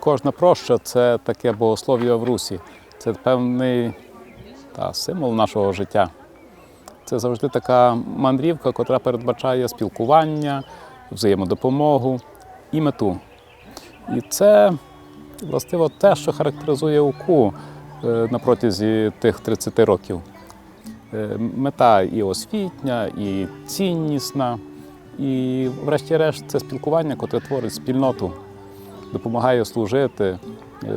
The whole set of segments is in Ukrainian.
кожна проща це таке богослов'я в русі. Це певний та, символ нашого життя. Це завжди така мандрівка, котра передбачає спілкування, взаємодопомогу і мету. І це властиво те, що характеризує УКУ е, на протязі тих 30 років. Е, Мета і освітня, і ціннісна, і, врешті-решт, це спілкування, котре творить спільноту, допомагає служити, е,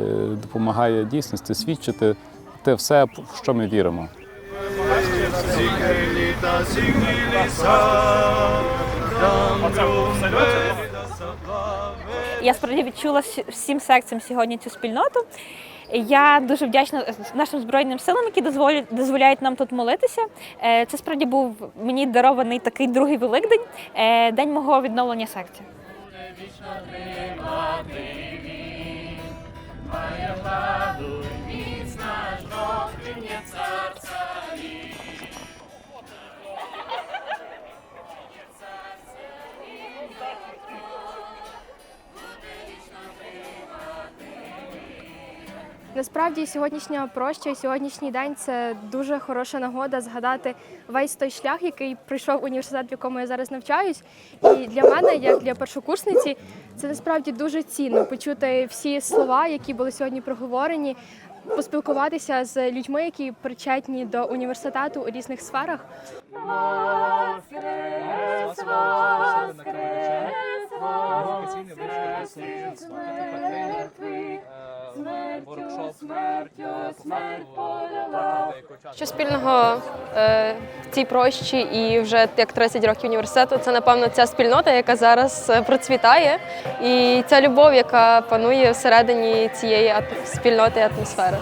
допомагає дійсності свідчити те все, в що ми віримо. Я справді відчула всім серцем сьогодні цю спільноту. Я дуже вдячна нашим збройним силам, які дозволять дозволяють нам тут молитися. Е, Це справді був мені дарований такий другий великдень, е, день мого відновлення серця. Насправді сьогоднішня проща сьогоднішній день це дуже хороша нагода згадати весь той шлях, який пройшов університет, в якому я зараз навчаюсь. І для мене, як для першокурсниці, це насправді дуже цінно почути всі слова, які були сьогодні проговорені, поспілкуватися з людьми, які причетні до університету у різних сферах. Що спільного е, в цій прощі і вже як 30 років університету, це напевно ця спільнота, яка зараз е, процвітає, і ця любов, яка панує всередині цієї спільноти і атмосфери.